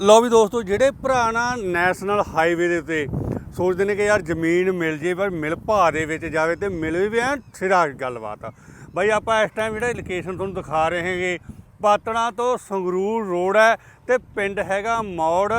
ਲਓ ਵੀ ਦੋਸਤੋ ਜਿਹੜੇ ਭਰਾ ਨਾ ਨੈਸ਼ਨਲ ਹਾਈਵੇ ਦੇ ਉੱਤੇ ਸੋਚਦੇ ਨੇ ਕਿ ਯਾਰ ਜ਼ਮੀਨ ਮਿਲ ਜੇ ਪਰ ਮਿਲ ਭਾ ਦੇ ਵਿੱਚ ਜਾਵੇ ਤੇ ਮਿਲ ਵੀ ਐ ਸਿਰਾ ਗੱਲਬਾਤ ਆ। ਬਾਈ ਆਪਾਂ ਇਸ ਟਾਈਮ ਜਿਹੜਾ ਲੋਕੇਸ਼ਨ ਤੁਹਾਨੂੰ ਦਿਖਾ ਰਹੇ ਹੈਗੇ ਪਾਤਣਾ ਤੋਂ ਸੰਗਰੂਰ ਰੋਡ ਹੈ ਤੇ ਪਿੰਡ ਹੈਗਾ ਮੌੜ।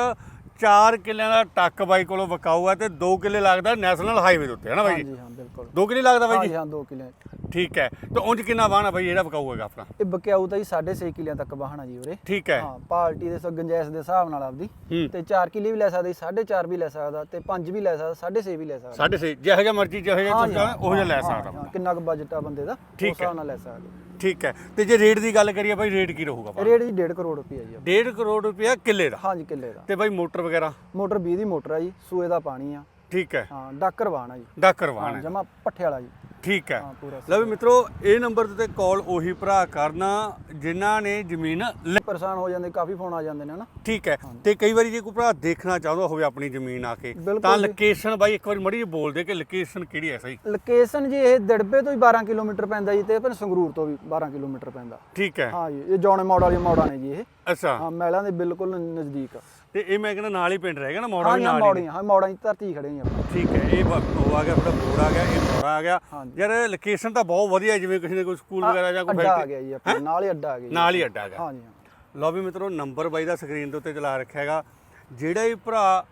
4 ਕਿੱਲਿਆਂ ਦਾ ਟੱਕ ਬਾਈ ਕੋਲੋਂ ਵਕਾਊ ਹੈ ਤੇ 2 ਕਿੱਲੇ ਲੱਗਦਾ ਨੈਸ਼ਨਲ ਹਾਈਵੇ ਦੇ ਉੱਤੇ ਹੈ ਨਾ ਬਾਈ? ਜੀ ਹਾਂ ਬਿਲਕੁਲ। 2 ਕਿੱਲੇ ਲੱਗਦਾ ਬਾਈ ਜੀ? ਹਾਂ 2 ਕਿਲੇ। ਠੀਕ ਹੈ। ਤੇ ਉਂਝ ਕਿੰਨਾ ਵਾਹਣਾ ਬਾਈ ਜਿਹੜਾ ਵਕਾਊ ਹੈਗਾ ਆਪਣਾ? ਇਹ ਬਕਿਆਊ ਤਾਂ ਜੀ 6.5 ਕਿਲਿਆਂ ਤੱਕ ਵਾਹਣਾ ਜੀ ਉਰੇ। ਠੀਕ ਹੈ। ਹਾਂ ਪਾਰਟੀ ਦੇ ਸੋ ਗੰਜੈਸ ਦੇ ਹਿਸਾਬ ਨਾਲ ਆਪਦੀ। ਹੂੰ। ਤੇ 4 ਕਿਲੇ ਵੀ ਲੈ ਸਕਦਾ ਜੀ 4.5 ਵੀ ਲੈ ਸਕਦਾ ਤੇ 5 ਵੀ ਲੈ ਸਕਦਾ 6.5 ਵੀ ਲੈ ਸਕਦਾ। ਸਾਢੇ ਛੇ ਜਿਹੋ ਜਿਹਾ ਮਰਜ਼ੀ ਜਿਹੋ ਜਿਹਾ ਤੁਸੀਂ ਉਹ ਜਿਹਾ ਲੈ ਹਾਂ, ਸਕਦਾ ਹਾਂ, ਕਿੰਨਾ ਕੁ ਬਜਟ ਆ ਬੰਦੇ ਦਾ ਉਸ ਠੀਕ ਹੈ। ਹਿਸਾਬ ਨਾਲ ਲੈ ਸਕਦਾ। ਠੀਕ ਹੈ। ਤੇ ਜੇ ਰੇਟ ਦੀ ਗੱਲ ਕਰੀਏ ਬਾਈ ਰੇਟ ਕੀ ਰਹੂਗਾ ਇਹ ਰੇਟ ਜੀ 1.5 ਕਰੋੜ ਰੁਪਏ ਜੀ 1.5 ਕਰੋੜ ਰੁਪਇਆ ਕਿੱਲੇ ਦਾ? ਹਾਂਜੀ ਕਿੱਲੇ ਦਾ। ਤੇ ਬਾਈ ਮੋਟਰ ਵਗੈਰਾ? ਮੋਟਰ 20 ਦੀ ਮੋਟਰ ਆ ਜੀ ਸੂਏ ਦਾ ਪਾਣੀ ਆ। ਠੀਕ ਹੈ। ਹਾਂ ਡਾਕਰ ਵਾਹਣਾ ਜੀ। ਦਾ ਕਰਵਾਣਾ। ਜਮਾ ਪੱਠੇ ਵਾਲਾ ਜੀ। ਠੀਕ ਹੈ। ਹਾਂ ਪੂਰਾ ਲਓ ਵੀ ਮਿੱਤਰੋ ਇਹ ਨੰਬਰ ਤੇ ਕਾਲ ਉਹੀ ਭਰਾ ਕਰਨਾ ਜਿਨ੍ਹਾਂ ਨੇ ਜ਼ਮੀਨ ਲੈ- ਪਰੇਸ਼ਾਨ ਹੋ ਜਾਂਦੇ ਕਾਫੀ ਫੋਨ ਆ ਜਾਂਦੇ ਨੇ ਹਨਾ? ਠੀਕ ਹੈ। ਤੇ ਕਈ ਵਾਰੀ ਜੇ ਕੋਈ ਭਰਾ ਦੇਖਣਾ ਚਾਹੁੰਦਾ ਹੋਵੇ ਆਪਣੀ ਜ਼ਮੀਨ ਆ ਕੇ ਬਿਲਕੁਲ ਤਾਂ ਜੀ। ਲੋਕੇਸ਼ਨ ਬਾਈ ਇੱਕ ਵਾਰੀ ਮੜੀ ਜੀ ਬੋਲ ਦੇ ਕਿ ਲੋਕੇਸ਼ਨ ਕਿਹੜੀ ਹੈ ਸਹੀ। ਲੋਕੇਸ਼ਨ ਜੀ ਇਹ ਦੜਬੇ ਤੋਂ ਹੀ 12 ਕਿਲੋਮੀਟਰ ਪੈਂਦਾ ਜੀ ਤੇ ਪਰ ਸੰਗਰੂਰ ਤੋਂ ਵੀ 12 ਕਿਲੋਮੀਟਰ ਪੈਂਦਾ। ਠੀਕ ਹੈ। ਹਾਂ ਜੀ ਇਹ ਜੌਣੇ ਮੋੜ ਵਾਲੀ ਮੋੜਾਂ ਨੇ ਜੀ ਇਹ। ਅੱਛਾ। ਹਾਂ ਮੈਲਾਂ ਦੇ ਬਿਲਕੁਲ ਨਜ਼ਦੀਕ। ਤੇ ਇਹ ਮੈਂ ਕਹਿੰਦਾ ਨਾਲ ਹੀ ਪਿੰਡ ਰਹੇਗਾ ਨਾ ਮੌੜਾ ਹਾਂ ਵੀ ਜੀ ਨਾਲ ਹੀ। ਮੋੜੀਆਂ ਹਾਂ ਮੋੜਾਂ ਦੀ ਧਰਤੀ ਖੜੇ ਹਾਂ ਆਪਾਂ। ਠੀਕ ਹੈ ਇਹ ਬ- ਉਹ ਆ ਗਿਆ ਤੁਹਾਡਾ ਬੋੜ ਆ ਗਿਆ ਇਹ ਆ ਗਿਆ। ਹਾਂਜੀ। ਯਾਰ ਲੋਕੇਸ਼ਨ ਤਾਂ ਬਹੁਤ ਵਧੀਆ ਜਿਵੇਂ ਕਿਸੇ ਨੇ ਕੋਈ ਸਕੂਲ ਵਗੈਰਾ ਜਾਂ ਕੋਈ ਅੱਡਾ ਆ ਗਿਆ ਜੀ ਆਪਣੇ ਨਾਲ ਹੀ ਅੱਡਾ ਆ ਗਿਆ ਨਾਲ ਹੀ ਅੱਡਾ ਹੈਗਾ ਹਾਂ ਜੀ ਹਾਂ ਲਓ ਵੀ ਮਿੱਤਰੋ ਨੰਬਰ ਬਾਈ ਦਾ ਸਕਰੀਨ ਦੇ ਉੱਤੇ ਚਲਾ ਰੱਖਿਆ ਹੈਗਾ। ਜਿਹੜਾ ਵੀ ਭਰਾ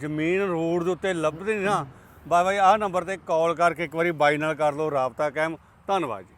ਜ਼ਮੀਨ ਰੋਡ ਦੇ ਉੱਤੇ ਲੱਭਦੇ ਨੇ ਨਾ ਬਾਈ ਬਾਈ ਆਹ ਨੰਬਰ ਤੇ ਕਾਲ ਕਰਕੇ ਇੱਕ ਵਾਰੀ ਬਾਈ ਨਾਲ ਕਰ ਲਓ ਰਾਬਤਾ ਕਾਇਮ। ਧੰਨਵਾਦ ਜੀ।